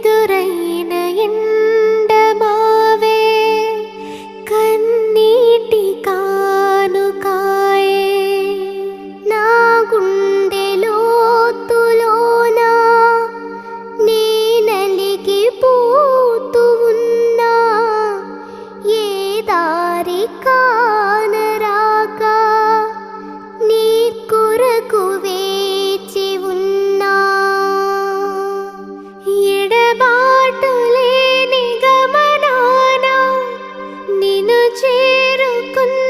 ఎదురైన ఎండమావే కన్నీటి కానుకాయే. నా గుండె లోతులోన కా చేరుకున్న